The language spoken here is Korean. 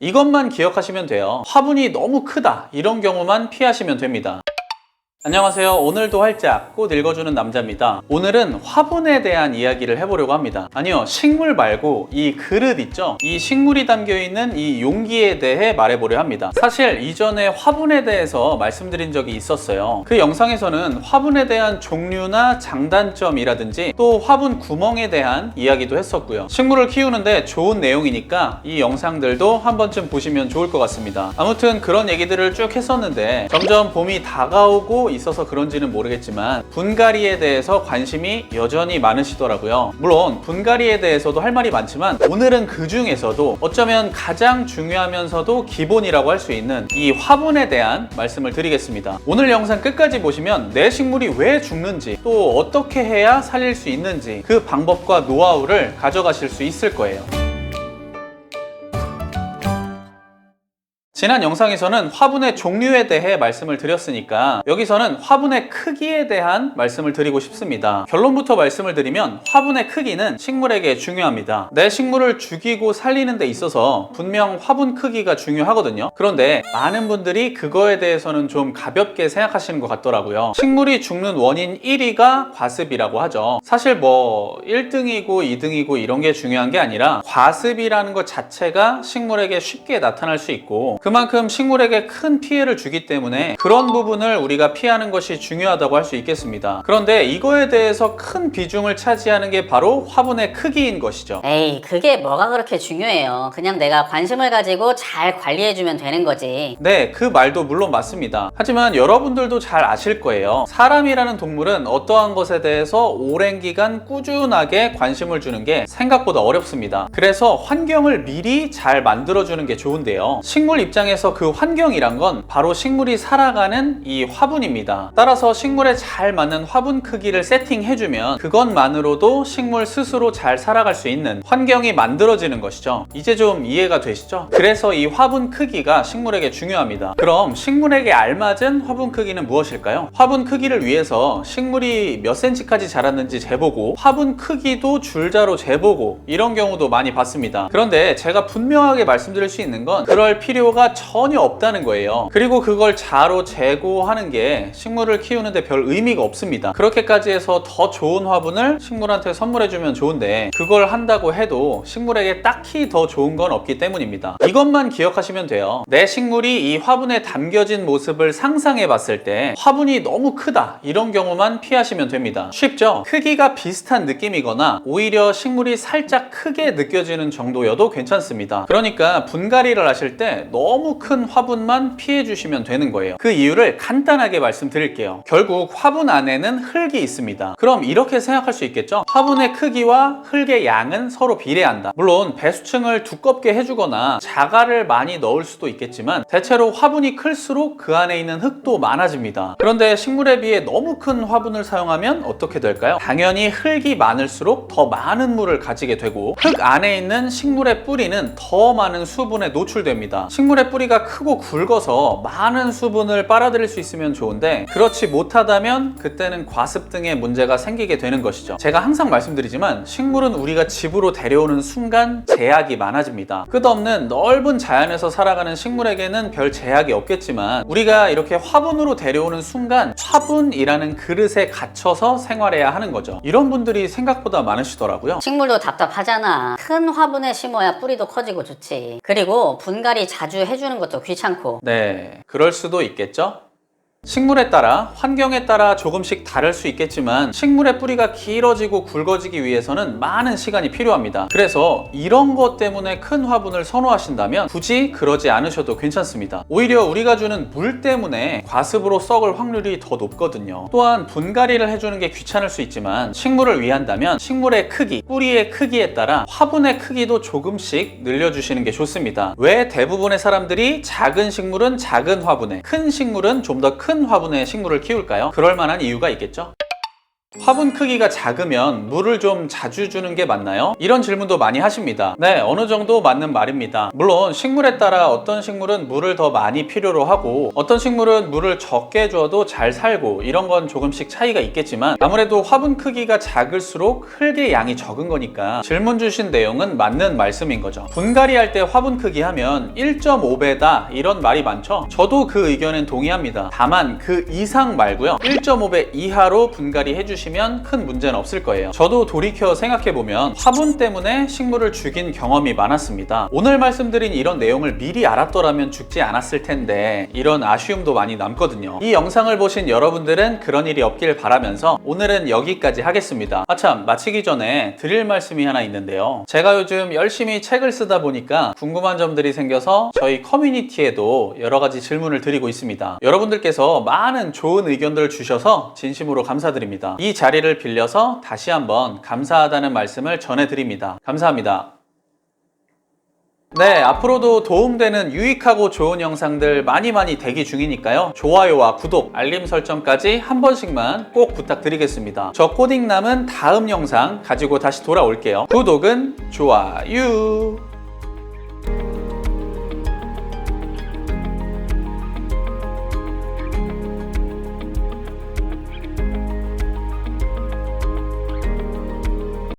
이것만 기억하시면 돼요. 화분이 너무 크다. 이런 경우만 피하시면 됩니다. 안녕하세요. 오늘도 활짝 꽃 읽어주는 남자입니다. 오늘은 화분에 대한 이야기를 해보려고 합니다. 아니요, 식물 말고 이 그릇 있죠? 이 식물이 담겨 있는 이 용기에 대해 말해보려 합니다. 사실 이전에 화분에 대해서 말씀드린 적이 있었어요. 그 영상에서는 화분에 대한 종류나 장단점이라든지 또 화분 구멍에 대한 이야기도 했었고요. 식물을 키우는데 좋은 내용이니까 이 영상들도 한 번쯤 보시면 좋을 것 같습니다. 아무튼 그런 얘기들을 쭉 했었는데 점점 봄이 다가오고 있어서 그런지는 모르겠지만 분갈이에 대해서 관심이 여전히 많으시더라고요. 물론 분갈이에 대해서도 할 말이 많지만 오늘은 그 중에서도 어쩌면 가장 중요하면서도 기본이라고 할 수 있는 이 화분에 대한 말씀을 드리겠습니다. 오늘 영상 끝까지 보시면 내 식물이 왜 죽는지 또 어떻게 해야 살릴 수 있는지 그 방법과 노하우를 가져가실 수 있을 거예요. 지난 영상에서는 화분의 종류에 대해 말씀을 드렸으니까 여기서는 화분의 크기에 대한 말씀을 드리고 싶습니다. 결론부터 말씀을 드리면 화분의 크기는 식물에게 중요합니다. 내 식물을 죽이고 살리는 데 있어서 분명 화분 크기가 중요하거든요. 그런데 많은 분들이 그거에 대해서는 좀 가볍게 생각하시는 것 같더라고요. 식물이 죽는 원인 1위가 과습이라고 하죠. 사실 뭐 1등이고 2등이고 이런 게 중요한 게 아니라 과습이라는 것 자체가 식물에게 쉽게 나타날 수 있고 그만큼 식물에게 큰 피해를 주기 때문에 그런 부분을 우리가 피하는 것이 중요하다고 할 수 있겠습니다. 그런데 이거에 대해서 큰 비중을 차지하는 게 바로 화분의 크기인 것이죠. 에이, 그게 뭐가 그렇게 중요해요. 그냥 내가 관심을 가지고 잘 관리해주면 되는 거지. 네, 그 말도 물론 맞습니다. 하지만 여러분들도 잘 아실 거예요. 사람이라는 동물은 어떠한 것에 대해서 오랜 기간 꾸준하게 관심을 주는 게 생각보다 어렵습니다. 그래서 환경을 미리 잘 만들어주는 게 좋은데요. 식물 입장 에서 그 환경이란 건 바로 식물이 살아가는 이 화분입니다. 따라서 식물에 잘 맞는 화분 크기를 세팅해주면 그것만으로도 식물 스스로 잘 살아갈 수 있는 환경이 만들어지는 것이죠. 이제 좀 이해가 되시죠? 그래서 이 화분 크기가 식물에게 중요합니다. 그럼 식물에게 알맞은 화분 크기는 무엇일까요? 화분 크기를 위해서 식물이 몇 센치까지 자랐는지 재보고 화분 크기도 줄자로 재보고 이런 경우도 많이 봤습니다. 그런데 제가 분명하게 말씀드릴 수 있는 건 그럴 필요가 전혀 없다는 거예요. 그리고 그걸 자로 재고 하는 게 식물을 키우는데 별 의미가 없습니다. 그렇게까지 해서 더 좋은 화분을 식물한테 선물해주면 좋은데 그걸 한다고 해도 식물에게 딱히 더 좋은 건 없기 때문입니다. 이것만 기억하시면 돼요. 내 식물이 이 화분에 담겨진 모습을 상상해 봤을 때 화분이 너무 크다 이런 경우만 피하시면 됩니다. 쉽죠? 크기가 비슷한 느낌이거나 오히려 식물이 살짝 크게 느껴지는 정도여도 괜찮습니다. 그러니까 분갈이를 하실 때 너무 큰 화분만 피해 주시면 되는 거예요. 그 이유를 간단하게 말씀드릴게요. 결국 화분 안에는 흙이 있습니다. 그럼 이렇게 생각할 수 있겠죠? 화분의 크기와 흙의 양은 서로 비례한다. 물론 배수층을 두껍게 해주거나 자갈을 많이 넣을 수도 있겠지만 대체로 화분이 클수록 그 안에 있는 흙도 많아집니다. 그런데 식물에 비해 너무 큰 화분을 사용하면 어떻게 될까요? 당연히 흙이 많을수록 더 많은 물을 가지게 되고 흙 안에 있는 식물의 뿌리는 더 많은 수분에 노출됩니다. 식물의 뿌리가 크고 굵어서 많은 수분을 빨아들일 수 있으면 좋은데 그렇지 못하다면 그때는 과습 등의 문제가 생기게 되는 것이죠. 제가 항상 말씀드리지만 식물은 우리가 집으로 데려오는 순간 제약이 많아집니다. 끝없는 넓은 자연에서 살아가는 식물에게는 별 제약이 없겠지만 우리가 이렇게 화분으로 데려오는 순간 화분이라는 그릇에 갇혀서 생활해야 하는 거죠. 이런 분들이 생각보다 많으시더라고요. 식물도 답답하잖아. 큰 화분에 심어야 뿌리도 커지고 좋지. 그리고 분갈이 자주 해 주는 것도 귀찮고. 네, 그럴 수도 있겠죠? 식물에 따라 환경에 따라 조금씩 다를 수 있겠지만 식물의 뿌리가 길어지고 굵어지기 위해서는 많은 시간이 필요합니다. 그래서 이런 것 때문에 큰 화분을 선호하신다면 굳이 그러지 않으셔도 괜찮습니다. 오히려 우리가 주는 물 때문에 과습으로 썩을 확률이 더 높거든요. 또한 분갈이를 해주는 게 귀찮을 수 있지만 식물을 위한다면 식물의 크기, 뿌리의 크기에 따라 화분의 크기도 조금씩 늘려주시는 게 좋습니다. 왜 대부분의 사람들이 작은 식물은 작은 화분에, 큰 식물은 좀더큰 화분에 식물을 키울까요? 그럴 만한 이유가 있겠죠? 화분 크기가 작으면 물을 좀 자주 주는 게 맞나요? 이런 질문도 많이 하십니다. 네, 어느 정도 맞는 말입니다. 물론 식물에 따라 어떤 식물은 물을 더 많이 필요로 하고 어떤 식물은 물을 적게 줘도 잘 살고 이런 건 조금씩 차이가 있겠지만 아무래도 화분 크기가 작을수록 흙의 양이 적은 거니까 질문 주신 내용은 맞는 말씀인 거죠. 분갈이 할 때 화분 크기 하면 1.5배다 이런 말이 많죠. 저도 그 의견엔 동의합니다. 다만 그 이상 말고요. 1.5배 이하로 분갈이 해주시 면 큰 문제는 없을 거예요. 저도 돌이켜 생각해보면 화분 때문에 식물을 죽인 경험이 많았습니다. 오늘 말씀드린 이런 내용을 미리 알았더라면 죽지 않았을 텐데 이런 아쉬움도 많이 남거든요. 이 영상을 보신 여러분들은 그런 일이 없길 바라면서 오늘은 여기까지 하겠습니다. 아참 마치기 전에 드릴 말씀이 하나 있는데요. 제가 요즘 열심히 책을 쓰다 보니까 궁금한 점들이 생겨서 저희 커뮤니티에도 여러 가지 질문을 드리고 있습니다. 여러분들께서 많은 좋은 의견들을 주셔서 진심으로 감사드립니다. 이 자리를 빌려서 다시 한번 감사하다는 말씀을 전해드립니다. 감사합니다. 네, 앞으로도 도움되는 유익하고 좋은 영상들 많이 많이 대기 중이니까요. 좋아요와 구독, 알림 설정까지 한 번씩만 꼭 부탁드리겠습니다. 저 코딩남은 다음 영상 가지고 다시 돌아올게요. 구독은 좋아요.